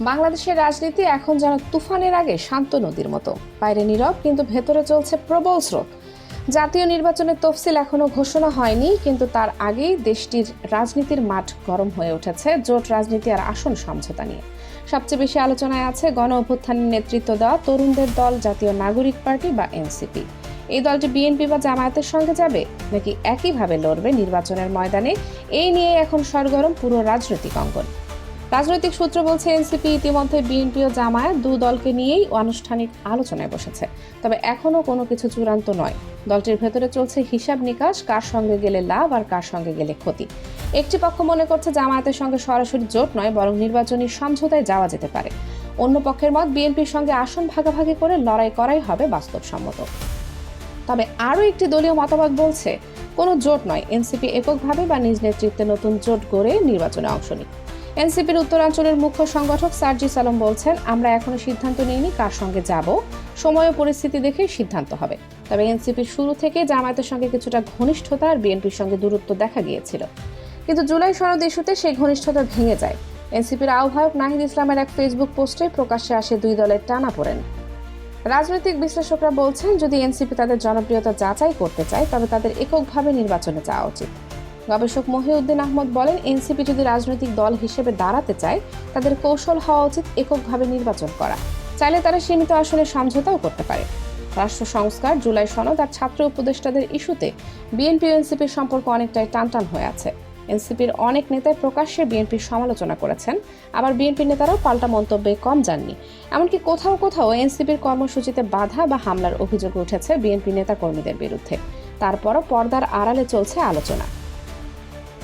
বাংলাদেশের রাজনীতি এখন যেন তুফানের আগে শান্ত নদীর মতো। বাইরে নীরব, কিন্তু ভেতরে চলছে প্রবল স্রোত। জাতীয় নির্বাচনের তফসিল এখনও ঘোষণা হয়নি, কিন্তু তার আগেই দেশটির রাজনীতির মাঠ গরম হয়ে উঠেছে। জোট রাজনীতি আর আসন সমঝোতা নিয়ে। সবচেয়ে বেশি আলোচনায় আছে গণ অভ্যুত্থানের নেতৃত্ব দেওয়া তরুণদের দল, জাতীয় নাগরিক পার্টি বা এনসিপি। এই দলটি বিএনপি বা জামায়াতের সঙ্গে যাবে, নাকি একইভাবে লড়বে নির্বাচনের ময়দানে? এই নিয়ে এখন সরগরম পুরো রাজনৈতিক অঙ্গন। রাজনৈতিক সূত্র বলছে, এনসিপি ইতিমধ্যে বিএনপি ও জামায়াত দু দলকে নিয়েই আনুষ্ঠানিক আলোচনায় বসেছে। তবে এখনও কোনো কিছু চূড়ান্ত নয়। দলটির ভেতরে চলছে হিসাব নিকাশ, কার সঙ্গে গেলে লাভ আর কার সঙ্গে গেলে ক্ষতি। একটি পক্ষ মনে করছে জামায়াতের সঙ্গে সরাসরি জোট নয়, বরং নির্বাচনী সমঝোতায় যাওয়া যেতে পারে। অন্য পক্ষের মত বিএনপির সঙ্গে আসন ভাগাভাগি করে লড়াই করাই হবে বাস্তবসম্মত। তবে আরও একটি দলীয় মতবাদ বলছে, কোনো জোট নয়, এনসিপি এককভাবে বা নিজ নেতৃত্বে নতুন জোট গড়ে নির্বাচনে অংশ নিক। এনসিপির উত্তরাঞ্চলের মুখ্য সংগঠক সার্জিস আলম বলছেন, আমরা এখনও সিদ্ধান্ত নিইনি কার সঙ্গে যাব। সময় ও পরিস্থিতি দেখে সিদ্ধান্ত হবে। তবে এনসিপির শুরু থেকে জামায়াতের সঙ্গে কিছুটা ঘনিষ্ঠতা আর বিএনপির সঙ্গে দূরত্ব দেখা গিয়েছিল। কিন্তু জুলাই সনদ ইস্যুতে সেই ঘনিষ্ঠতা ভেঙে যায়। এনসিপির আহ্বায়ক নাহিদ ইসলামের এক ফেসবুক পোস্টে প্রকাশ্যে আসে দুই দলের টানা পড়েন। রাজনৈতিক বিশ্লেষকরা বলছেন, যদি এনসিপি তাদের জনপ্রিয়তা যাচাই করতে চায়, তবে তাদের এককভাবে নির্বাচনে যাওয়া উচিত। গবেষক মহিউদ্দিন আহমদ বলেন, এনসিপি যদি রাজনৈতিক দল হিসেবে দাঁড়াতে চায়, তাদের কৌশল হওয়া উচিত এককভাবে নির্বাচন করা। চাইলে তারা সীমিত আসনে সমঝোতাও করতে পারে। রাষ্ট্র সংস্কার, জুলাই সনদ আর ছাত্র উপদেষ্টাদের ইস্যুতে বিএনপি ও এনসিপির সম্পর্ক অনেকটাই টানটান হয়ে আছে। এনসিপির অনেক নেতাই প্রকাশ্যে বিএনপির সমালোচনা করেছেন, আবার বিএনপি নেতারাও পাল্টা মন্তব্যে কম যাননি এমনকি কোথাও কোথাও এনসিপির কর্মসূচিতে বাধা বা হামলার অভিযোগ উঠেছে বিএনপি নেতাকর্মীদের বিরুদ্ধে। তারপরও পর্দার আড়ালে চলছে আলোচনা।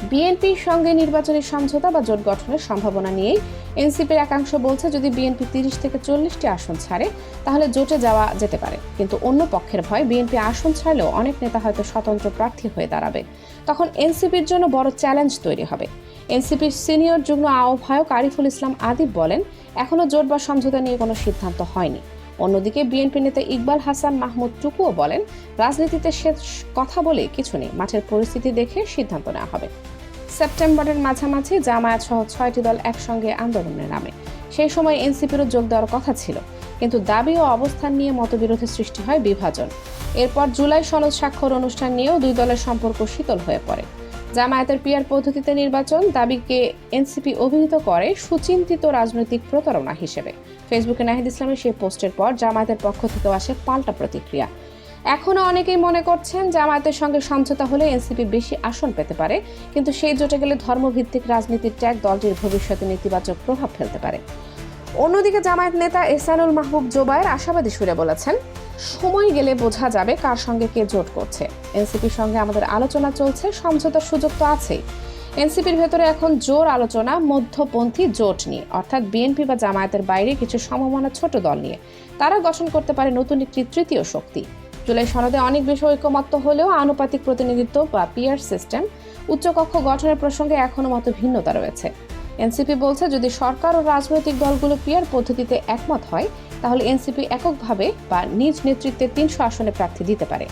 বিএনপির সঙ্গে নির্বাচনী সমঝোতা বা জোট গঠনের সম্ভাবনা নিয়েই এনসিপির একাংশ বলছে, যদি বিএনপি তিরিশ থেকে চল্লিশটি আসন ছাড়ে, তাহলে জোটে যাওয়া যেতে পারে। কিন্তু অন্য পক্ষের ভয়, বিএনপি আসন ছাড়লেও অনেক নেতা হয়তো স্বতন্ত্র প্রার্থী হয়ে দাঁড়াবে। তখন এনসিপির জন্য বড় চ্যালেঞ্জ তৈরি হবে। এনসিপির সিনিয়র যুগ্ম আহ্বায়ক আরিফুল ইসলাম আদিব বলেন এখনও জোট বা সমঝোতা নিয়ে কোনো সিদ্ধান্ত হয়নি। অন্যদিকে বিএনপি নেতা ইকবাল হাসান মাহমুদ টুকুও বলেন, রাজনীতিতে সে কথা বলে কিছু নেই, মাঠের পরিস্থিতি দেখে সিদ্ধান্ত নেওয়া হবে। সেপ্টেম্বরের মাঝামাঝি জামায়াত সহ ছয়টি দল একসঙ্গে আন্দোলনে নামে। সেই সময় এনসিপিরও যোগ দেওয়ার কথা ছিল, কিন্তু দাবি ও অবস্থান নিয়ে মতবিরোধের সৃষ্টি হয় বিভাজন। এরপর জুলাই সনদ স্বাক্ষর অনুষ্ঠান নিয়েও দুই দলের সম্পর্ক শীতল হয়ে পড়ে। জামায়াতের পিয়ার পদ্ধতিতে নির্বাচন দাবিকে এনসিপি অভিহিত করে সুচিন্তিত রাজনৈতিক প্রতারণা হিসেবে। ফেসবুকে নাহিদ ইসলামের সেই পোস্টের পর জামায়াতের পক্ষ থেকেও আসে পাল্টা প্রতিক্রিয়া। এখনও অনেকেই মনে করছেন জামায়াতের সঙ্গে সমঝোতা হলে এনসিপি বেশি আসন পেতে পারে, কিন্তু সেই জোটে গেলে ধর্মভিত্তিক রাজনীতির ট্যাগ দলটির ভবিষ্যতে নেতিবাচক প্রভাব ফেলতে পারে। অন্যদিকে জামায়াত নেতা এসানুল মাহবুব জোবায়ের আশাবাদী সুরে বলেছেন, সময় গেলে বোঝা যাবে কার সঙ্গে কে জোট করছে। এনসিপির সঙ্গে আমাদের আলোচনা চলছে, সমঝোতার সুযোগ তো আছেই। এনসিপির ভেতরে এখন জোর আলোচনা, মধ্যপন্থী জোট নিয়ে, অর্থাৎ বিএনপি বা জামায়াতের বাইরে কিছু সমমনা ছোট দল নিয়ে। তারা গঠন করতে পারে নতুন একটি তৃতীয় শক্তি। জুলাই সনদে অনেক বিষয় ঐকমত্য হলেও আনুপাতিক প্রতিনিধিত্ব বা পিয়ার সিস্টেম উচ্চকক্ষ গঠনের প্রসঙ্গে এখনও মতো ভিন্নতা রয়েছে। এনসিপি বলছে, যদি সরকার ও রাজনৈতিক দলগুলো পিয়ার পদ্ধতিতে একমত হয়, তাহলে এনসিপি এককভাবে বা নিজ নেতৃত্বে তিনশো আসনে প্রার্থী দিতে পারে।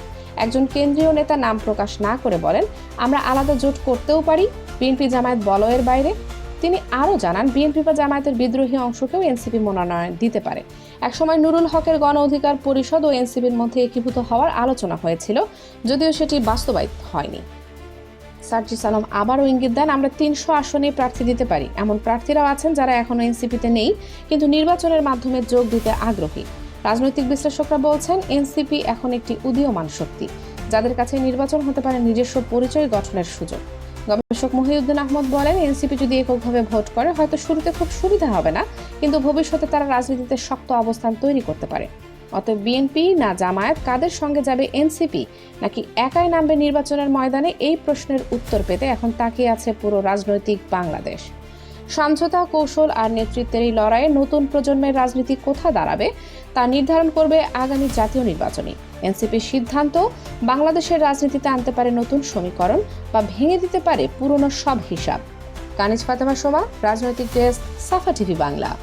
একজন কেন্দ্রীয় নেতা নাম প্রকাশ না করে বলেন, আমরা আলাদা জোট করতেও পারি, বিএনপি জামায়াত বলয়ের বাইরে তিনি আরও জানান, বিএনপি বা জামায়াতের বিদ্রোহী অংশকেও এনসিপি মনোনয়ন দিতে পারে। একসময় নুরুল হকের গণ অধিকার পরিষদ ও এনসিপির মধ্যে একীভূত হওয়ার আলোচনা হয়েছিল, যদিও সেটি বাস্তবায়িত হয়নি। সার্জিস আলম আবারও ইঙ্গিত দেন, আমরা তিনশো আসনে প্রার্থী দিতে পারি। এমন প্রার্থীরাও আছেন যারা এখনও এনসিপিতে নেই, কিন্তু নির্বাচনের মাধ্যমে যোগ দিতে আগ্রহী। রাজনৈতিক বিশ্লেষকরা বলছেন, এনসিপি এখন একটি উদীয়মান শক্তি, যাদের কাছে নির্বাচন হতে পারে নিজস্ব পরিচয় গঠনের সুযোগ। গবেষক মহিউদ্দিন আহমদ বলেন, এনসিপি যদি এককভাবে ভোট করে, হয়তো শুরুতে খুব সুবিধা হবে না, কিন্তু ভবিষ্যতে তারা রাজনীতিতে শক্ত অবস্থান তৈরি করতে পারে। অতএব বিএনপি না জামায়াত কাদের সঙ্গে যাবে এনসিপি, নাকি একাই নামবে নির্বাচনের ময়দানে, এই প্রশ্নের উত্তর পেতে এখন তাকিয়ে আছে পুরো রাজনৈতিক বাংলাদেশ। সমঝোতা, কৌশল আর নেতৃত্বের এই লড়াইয়ে নতুন প্রজন্মের রাজনীতি কোথা দাঁড়াবে, তা নির্ধারণ করবে আগামী জাতীয় নির্বাচনী। এনসিপির সিদ্ধান্ত, বাংলাদেশের রাজনীতিতে আনতে পারে নতুন সমীকরণ বা ভেঙে দিতে পারে পুরনো সব হিসাব। কানিজ ফাতেমা সোমা, রাজনৈতিক ডেস্ক, সাফা টিভি বাংলা।